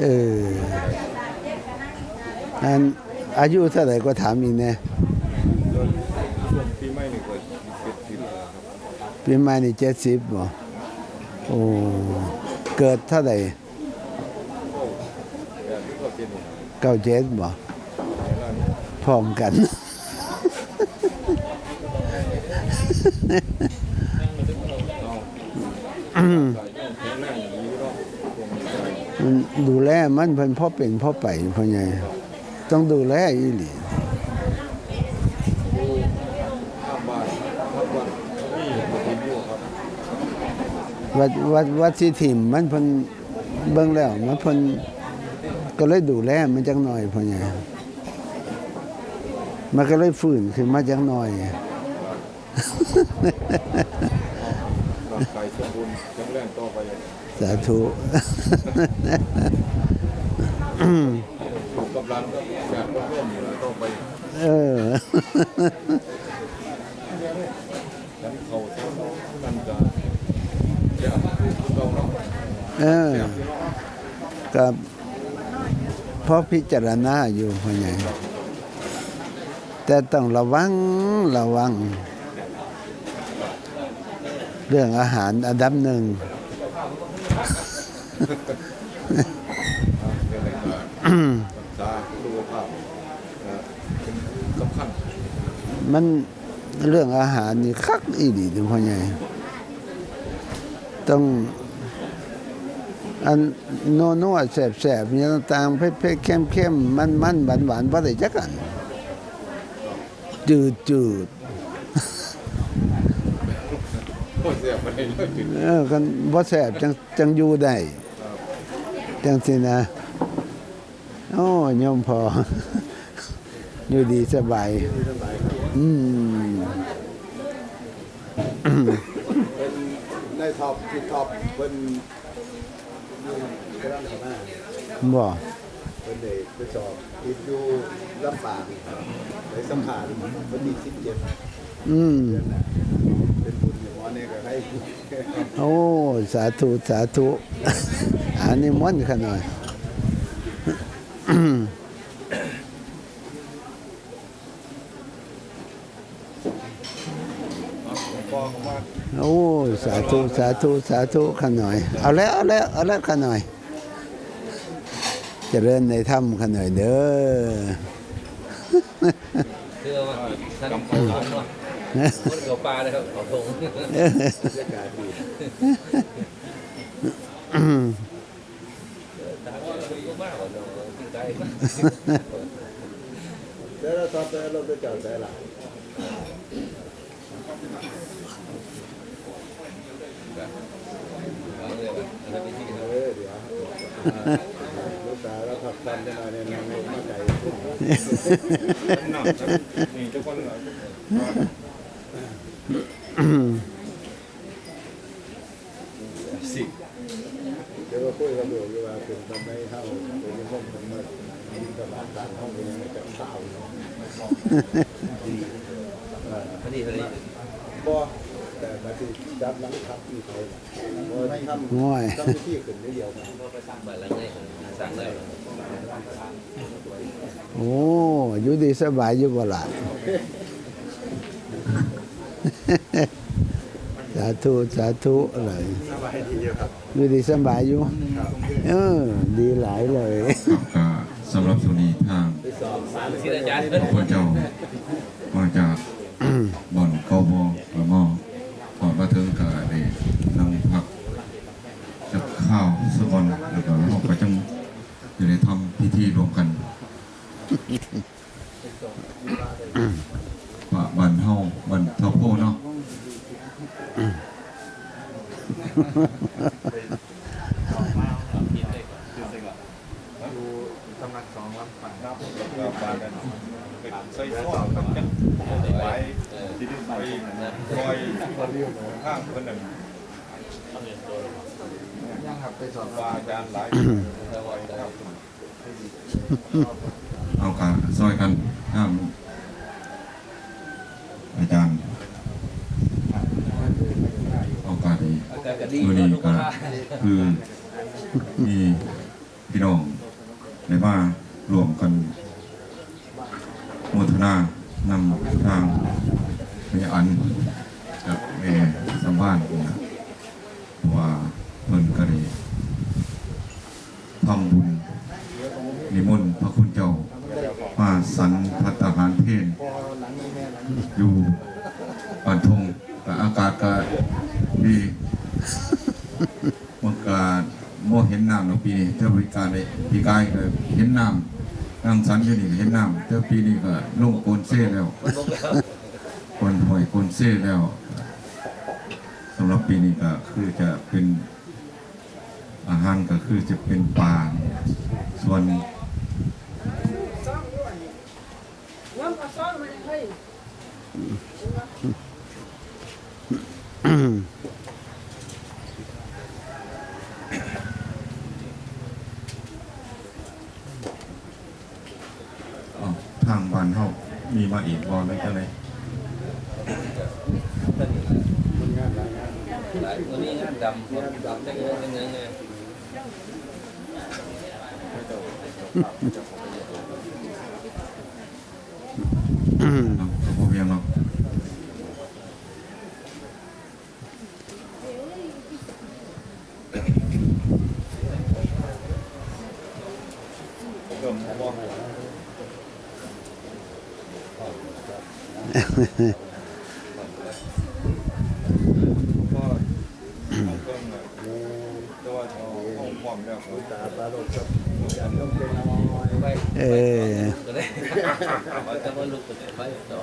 เอออันอายุเท่าไหร่ก็ถามอีกแน่ปีใหม่นี่ก็เป็นปีแล้วครับปีใหม่นี่เจ็ดสิบบ่โอ้เกิดเท่าไหร่เก้าเจ็ดบ่พร้อมกันเอา ดูแลมันเพิ่นพ่อเป็นพ่อไปพ่อใหญ่ต้องดูแลอีหลีวันนี่ก็เป็นอยู่ครับวัดวัดวัดสิถิ่มมันเพิ่นเบิ่งแล้วมันเพิ่นก็เลยดูแลมันจักหน่อยพ่อใหญ่มันก็เลยฟื้นขึ้นมาจักหน่อย ร่างกายสมบูรณ์แข็งแรงต่อไป สาธุถูกกำลังก็แบบร่วมๆอยู่แล้วต่อไปเออฉันเขาเท่านั้นก็จะเราเนาะเออกับเพราะพิจารณาอยู่พ่อใหญ่แต่ต้องระวังระวัง เรื่องอาหารอันดับหนึ่ง มันเรื่องอาหารนี่คักอีดีถึงพ่อใหญ่ต้องอันโนโน่แสบแสบเนี่ยต่างๆเผ็ดเผ็ดเข้มเข้มมันมันหวานหวานๆบ่ได้จักกันจืดจืด โอ้ย เสียไปเลยถึงเออกันบ่แสบจังจังอยู่ได้จังสินะโอ้ยมพอ อยู่ดีสบาย อืมเป็นในท็อปที่ท็อปเป็นกระดังเขาหน้าบ่เป็นเด็กไปสอบติดอยู่ลำปางไปสัมผัสวันที่สิบเจ็ดอืม เป็นบุญอย่างวันนี้ก็ให้โอ้สาธุสาธุอันนี้ม่วนต์ขาหน่อยพ่อเขามาโอ้สาธุสาธุสาธุขาหน่อย เอาแล้วเอาแล้วเอาแล้วขาหน่อยเจริญในถ้ำขาหน่อยเด้อคือว่าท่าน เขาทงเนาะคนเกี่ยวปลาเลยครับเขาทงบรรยากาศดีมากกว่าเราที่ได้แล้วเราท็อปแล้วเราไปเจอแต่ละเอาเลยว่าอันนั้นเป็น ที่เออเดี๋ยวเราคุยกันอยู่ว่าเป็นทำไมเข้าเป็นห้องเป็นเมื่อยิงตลาดกลางห้องเป็นยังไงจะสาวเนาะพอดีพอดีบ่แต่มาที่จับหลังทับอีกเลยบ่ทำง่อยทำที่ขึ้นนิดเดียวนะไปสร้างบ้านหลังนี้สั่งแล้วโอ้อยู่ดีสบายอยู่บ่ล่ะ สาธุสาธุอะไรสบายดีครับอยู่ดีสบายอยู่เออดีหลายเลยครับก็สำหรับสวัสดีทางไปสอบสารที่อาจารย์พระพุทธเจ้ามาจากบ่อนเกาบอละมอก่อนมาถึงก็ได้นั่งพักจับข้าวสะกอนแล้วก็เราก็จังอยู่ในทำพิธีรวมกันว่าบันเฮาบันเท่าโพเนาะ ดูสำนักสองลำปังนับแล้วก็ปากันเป็นใส่ซ้อนกันจังไว้ที่ดินไปคอย ข้างคนหนึ่งยังหักไปสอนว่าอาจารย์หลายคอยครับเอาการซอยกันห้ามอาจารย์เอาการดีตัวเนาะนี้ทุกคก็นคือมีพี่น้องได้ารวมกันโมทนานำทางแม่อันกับแม่สัมภาษณ์นะเพราะว่าเพิ่นก็ได้ทำบุญนิมนต์พระคุณเจ้า มา สันพัตหารเพนอยู่ปานทงแต่อากาศก็ดีมันก็บ่เห็นน้ำเนาะปีนี้เท่าปีกายเลยปีกายก็เห็นน้ำนั่งสันอยู่นี่เห็นน้ำเท่าปีนี้ก็ลงโกนเซ่แล้วมันลงแล้วคนหวยคนเซ่แล้วสำหรับปีนี้ก็คือจะเป็นอาหารก็คือจะเป็นปลาส่วน Vamos passar, mas aí. อ้าว ทางบ้านเฮามีมาอีกบ่ไหมจังไดหลายวันนี้งานดำคนดำได้เงินได้เงินไง เนาะก็บ่เพียงเนาะ เริ่มบ่ก็ เอาเครื่องน่ะแต่ว่าเอาเอาความแล้วก็ตาปลาโลกครับอยากต้องเป็นน้อยไปเออก็ได้เอาะมาลุกกันไปต่อ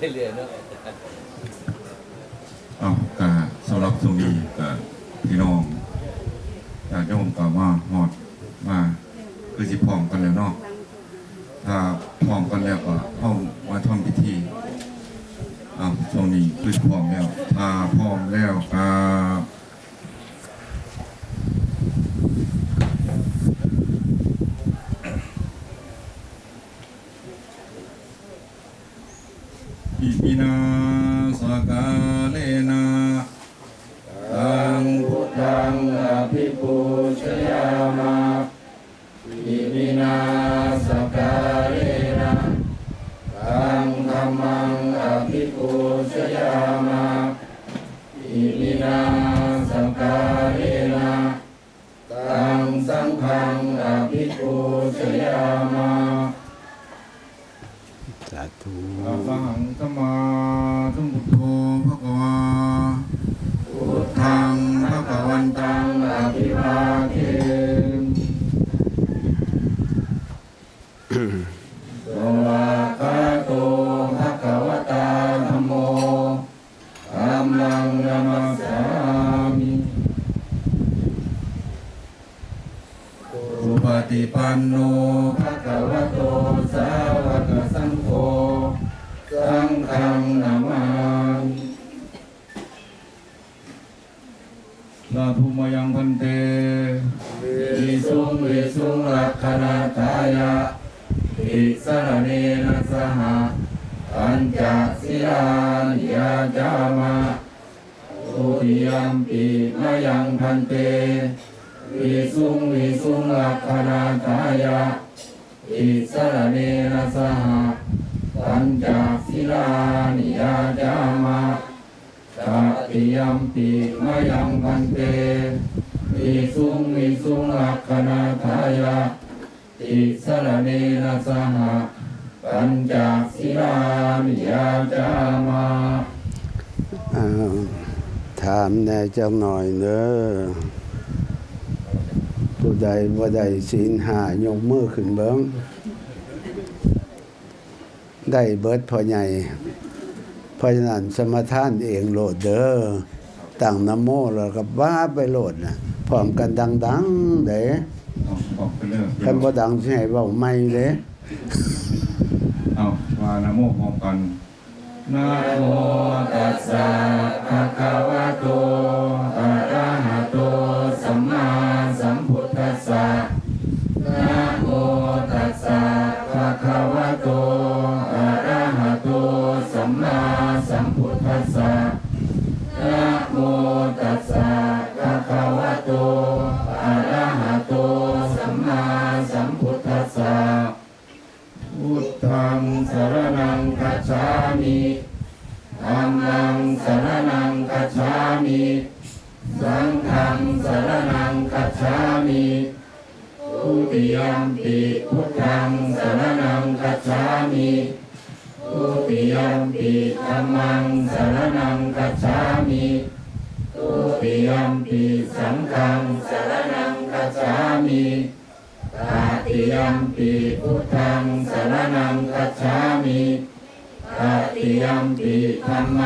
เรื่อยๆเนาะอ้าวก็สำหรับตรงนี้ก็พี่น้องญาติโยมก็มาฮอดมาคือสิพร้อมกันแล้วเนาะถ้าพร้อมกันแล้วก็เอามาทำพิธีอ้าวตือพร้อมแล้วอ่าพร้อมแล้วอ่าอิปินาสกาเลน นาจามะทุติยมปีมยังพันเตวิสุงวิสุงลักขณาทายะอิสระเนนะสหปัญจศิลานิยาจามะตติยมปิมะยังพันเตวิสุงวิสุงลักขณาทายะอิสระเนนะสหปัญจศิลานิยาจามา ถามแน่จังหน่อยเด้อผู้ใดบ่ได้ศีลหายกมือขึ้นเบิ่งได้เบิดพ่อใหญ่เพราะฉะนั้นสมทานเองโหลดเด้อตั้งนะโมแล้วก็ว่าไปโหลดนะพร้อมกันดังๆเด้คันบ่ดังสิให้เว้าใหม่เด้เอาว่านะโมพร้อมกัน นะโมตัสสะภะคะวะโตอะระหะโต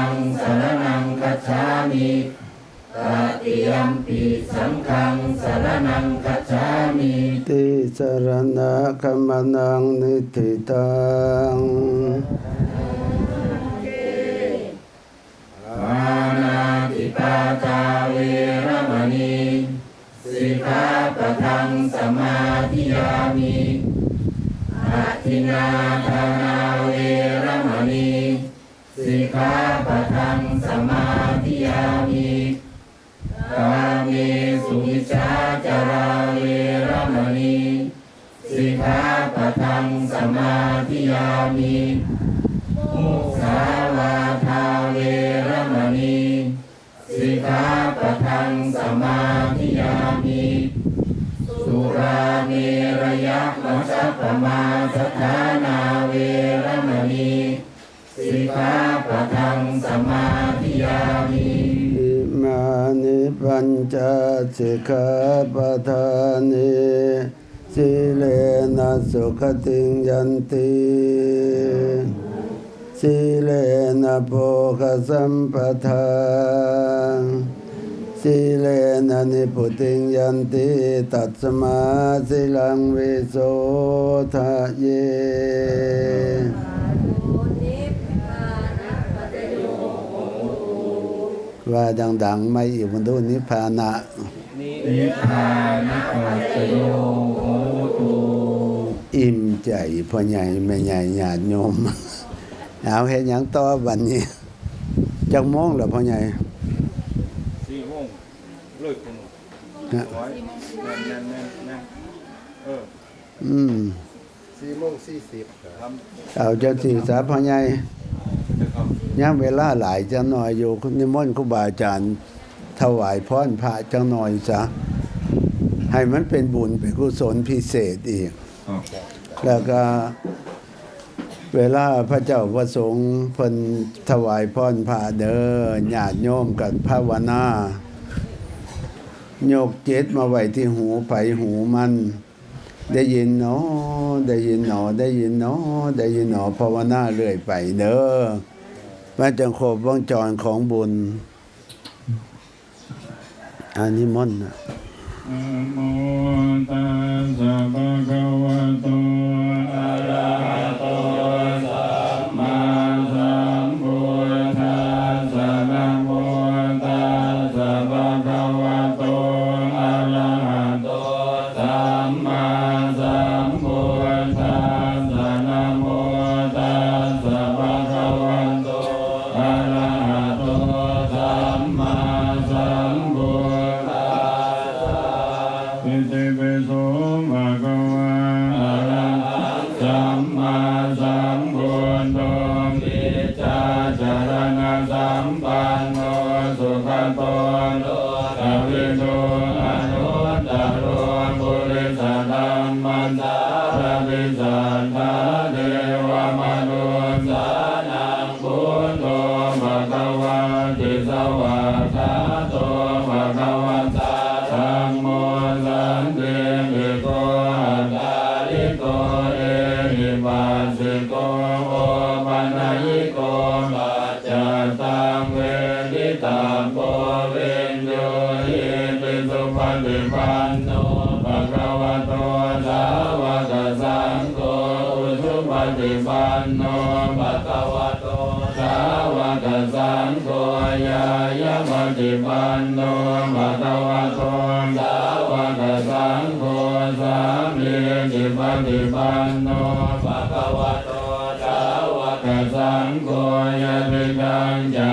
ธัมมังสรนังคัจฉามิตาติยมปิสังฆังสรนังคัจฉามิติสรณะกัมมนังนิทิตังปานาติปาตาเวรมณีสิกขาปะทังสมาธิยามิอาทินนาทานาเวรมณีสิ กขาปะทังสมาธิยามิกาเมสุมิชาจาราเวรมณีสิกขาปะทังสมาธิยามิมุสาวาทาเวรมณีสิกขาปะทังสมา สมาธิยามิอิมานิปัญจสิกขาปทานิสิเลนะสุขติยันติสิเลนะโภคสัมปทานสิเลนะนิพุติยันติตัสมาสิลังวิโสทะเย ว่าดังๆไม่อีกมันดูนิพพานะนิพพานะปัจจโยโหตุอิ่มใจพ่อใหญ่แม่ใหญ่ญาติโยมเอาเห็นอย่างต่อบัดนี้จังมองแล้วพ่อใหญ่สี่โมงเลิกคุณนะไว้แน่นแน่นแน่นแน่นเอออืมสี่โมงสี่สิบครับทเอาเจ้าที่สาพ่อใหญ่ำจะครับ ย่างเวลาหลายจังหน่อยอยู่นิมนต์ครูบาอาจารย์ถวายพรพระจังหน่อยซะให้มันเป็นบุญเป็นกุศลพิเศษอีก แล้วก็เวลาพระเจ้าประสงค์เพิ่นถวายพรพระเด้อญาติโยมกับภาวนาโยกเจ็ดมาไว้ที่หูไผหูมัน ได้ยินเนาะได้ยินหนอได้ยินเนาะได้ยินหนอภาวนาเรื่อยไปเด้อ มันจะครบวงจรของบุญอันนี้มนต์นะนะโมตัสสะภะคะวะโตอะ สังโฆยายะปฏิปันโนมะคะวะโตสาวกสังโฆสามีจิปติปันโนภะคะวะโตสาวกสังโฆยะติกังจา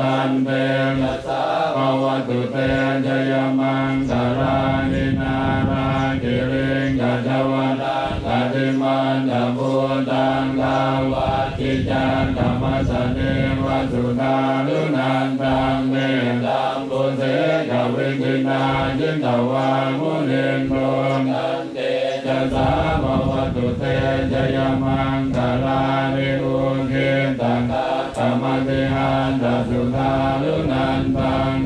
ตันเตยะสาภวตุเตชยมังคารานินารากิริงกัจวันตังกติมันตบุตังกาวาจิจังธรรมสเนวัสุนาลุนันตังเมตัมปุเสกวิกินาจินตวามุนินโทตันเตจะสาภวตุเตชยมังคารานิอุเกตังธรร วันตสุทาลุนันตัง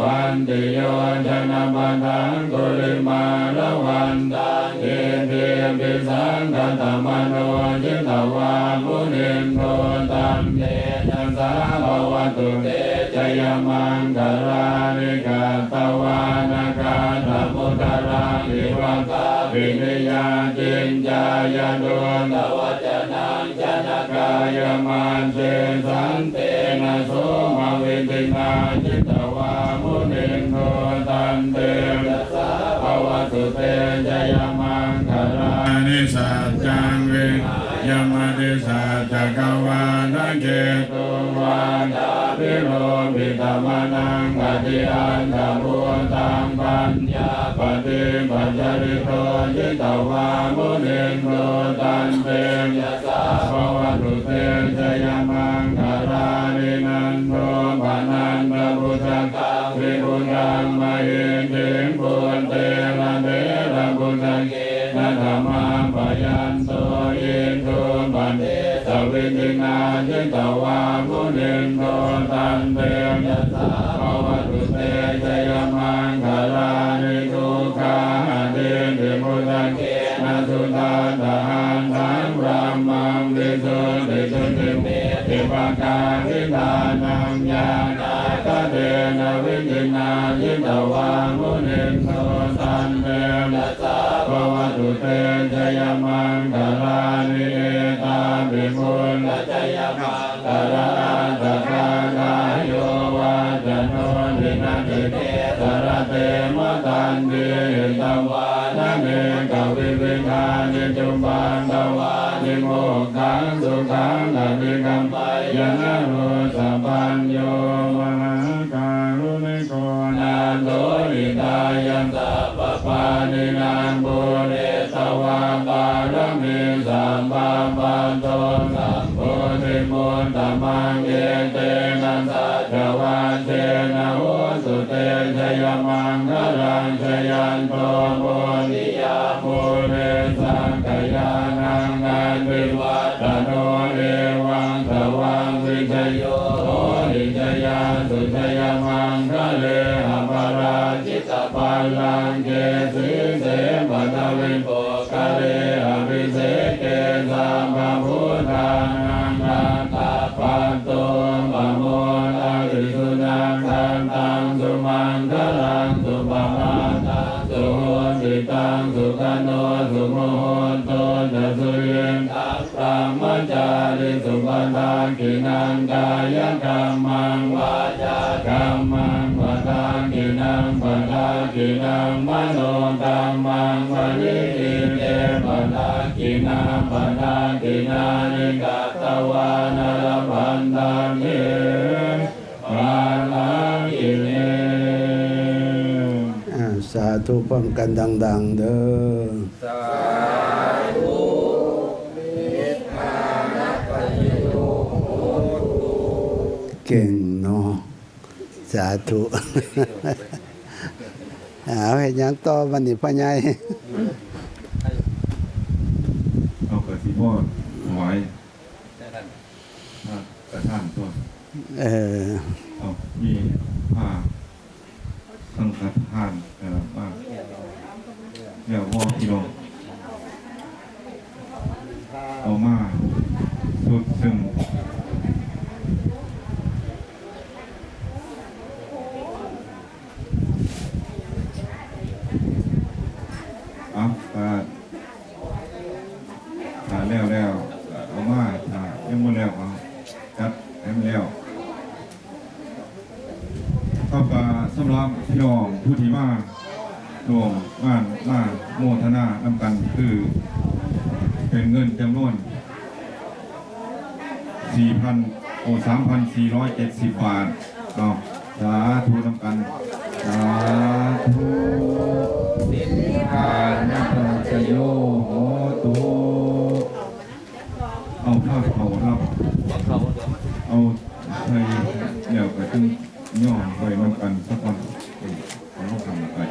วันติโยชนะปันทังกุลิมาละวันตังเอเทียปิสังกตมโนจิตวามุนินโทตัมเตจัสสาภวตุเตจยมังคารานิกาตวานา อิวกาปินิยาจินจายโดนตวัจนังจนกายมันเสสันเตนะโสมาวิตินาจิตวามุนินโทตันเตจัสสาภวตุเตจยมังคารานิสัจจังเวยมติสัจจกวานะเกตุวาดา ภิโรมิตมนังกติอันตบุตังปัญญาปฏิปัจจริโรยิตวามุนิโรตันเตยะสาภวตุเตชยมังคารานินันโทปนันตบุตกังวิบุตังมะเหิ จิตวามุนินโทตันเตยะสาภวตุเตชยมังคารานิทุกขาเตติมุตเกนะสุตาตาหันทังระมังวิสุทธิสุทธิเมติปะกาวิธานังญาณาคเตนะวิจินาจิตวามุนินโทตันเตยะสาภวตุเตชยมังคารานิ วิมุนชยมังคาราตถาคายโยวาจโนทินาทิเตสรเตมตันเดตวานะเมกวิวิกานิจุปันตวานิโมกขังสุขังอภิกัมปยานะโรสะปัญโยมหาการุณิโกนาโตอิตายันตปปานินางบุร สัมปันโตสัมโพธิมุตตมังเยเตนะสัจวันเตนะโหสุเตชยมังคลังชยันโตโม ตังสุขโนสุโมโหโตจะสุเยนตัสสะมัจจาริสุปทานกินังกายกรรมังวาจากรรมังปทานกินังปทากินังมโนกรรมังวริอิเตปทากินังปทากินานิกัตตวานรพันธังเย ธุพร้อมกันดัง ๆ เด้อ สาธุเก่งเนาะสาธุเอาเห็นยังต่อวันนี้พ่อใหญ่เอากระสีพ่อไว้ได้ท่านถ้ากระท่านตัวเออเอามีผ้าสังฆทานเอ่อมาเแล้วพ่อพี่น้ออกมาสุดซึ่งอัพตาตาแล้วแล้วเอามาตายังหมดแล้วเอาจัดแอมแล้วครับสำหรับพี่น้องผู้ที่มา ร่วมงานมาโมทนานำกันคือ เป็นเงินจำนวน 4,000โอ้3,470 บาทเอาสาธุนำกันสาธุนิพพานาปัจโยโหตุเอาผ้าวเขารับ เอาใส่เดี๋ย